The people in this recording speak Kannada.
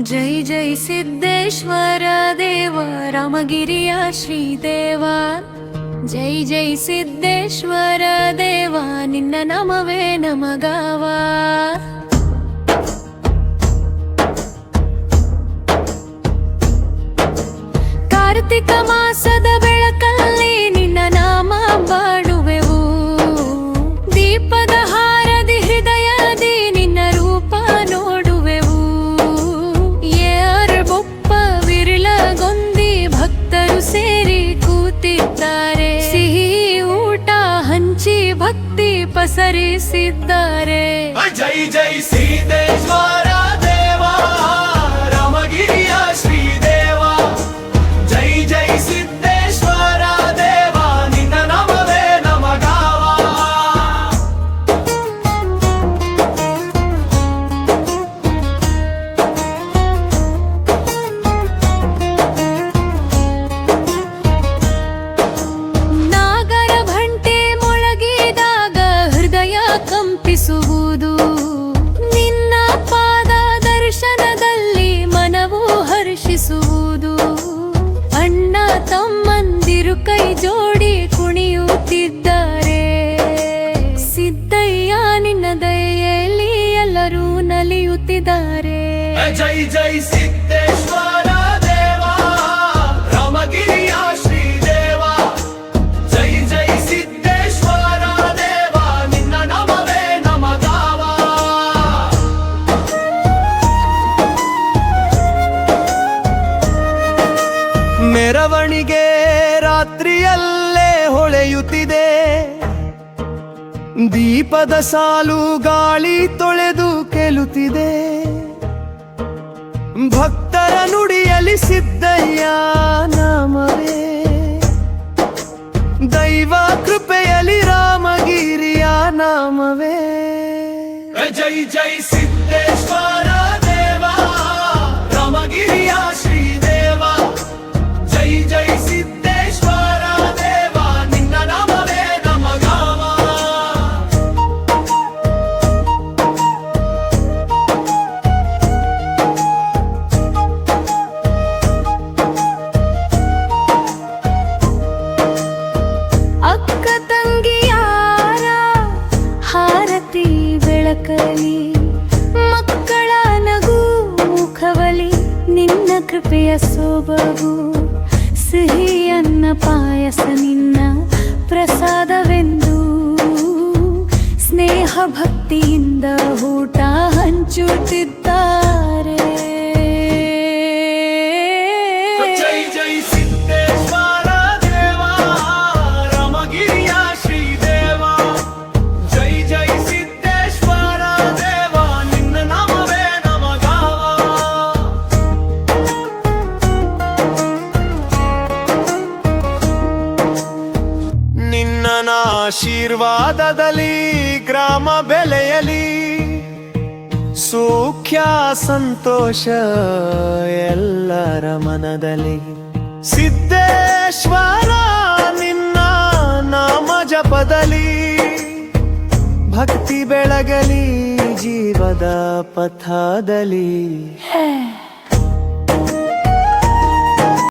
ಜೈ ಜೈ ಸಿದ್ದೇಶ್ವರ ದೇವ, ರಾಮಗಿರಿಯ ಶ್ರೀದೇವ. ಜೈ ಜೈ ಸಿದ್ದೇಶ್ವರ ದೇವ, ನಿನ್ನ ನಮವೇ ನಮಗಾವ. ಕಾರ್ತಿಕ ಮಾಸದ ಭಕ್ತಿ ಪಸರಿಸಿದ್ದಾರೆ. ಜೈ ಜೈ ಸಿದ್ದೇಶ್ವರ. ಹರ್ಷಿಸುವುದು ಅಣ್ಣ ತಮ್ಮಂದಿರು ಕೈ ಜೋಡಿ ಕುಣಿಯುತ್ತಿದ್ದಾರೆ. ಸಿದ್ದಯ್ಯ ನಿನ್ನ ದಯೆಯಲ್ಲಿ ಎಲ್ಲರೂ ನಲಿಯುತ್ತಿದ್ದಾರೆ. ಜೈ ಜೈ ಸಿದ್ದೇಶ್ವರ. ಮೆರವಣಿಗೆ ರಾತ್ರಿಯಲ್ಲೇ ಹೊಳೆಯುತ್ತಿದೆ. ದೀಪದ ಸಾಲು ಗಾಳಿ ತೊಳೆದು ಕೆಲುತ್ತಿದೆ ಭಕ್ತರ ನುಡಿಯಲಿ ಸಿದ್ದಯ್ಯ ನಾಮವೇ. ದೈವ ಕೃಪೆಯಲಿ ರಾಮಗಿರಿಯ ನಾಮವೇ. ಜೈ ಜೈ ಕೃಪೆಯ ಸೊಬಗು ಸಿಹಿಯನ್ನ ಪಾಯಸ ನಿನ್ನ ಪ್ರಸಾದವೆಂದು. ಸ್ನೇಹ ಭಕ್ತಿಯಿಂದ ಊಟ ಹಂಚುತ್ತಿದ್ದಾರೆ. ಆಶೀರ್ವಾದದಲ್ಲಿ, ಗ್ರಾಮ ಬೆಲೆಯಲಿ ಸೂಖ್ಯ ಸಂತೋಷ ಎಲ್ಲರ ಮನದಲ್ಲಿ. ಸಿದ್ದೇಶ್ವರ, ನಿನ್ನ ನಾಮ ಜಪದಲ್ಲಿ ಭಕ್ತಿ ಬೆಳಗಲಿ, ಜೀವದ ಪಥದಲ್ಲಿ.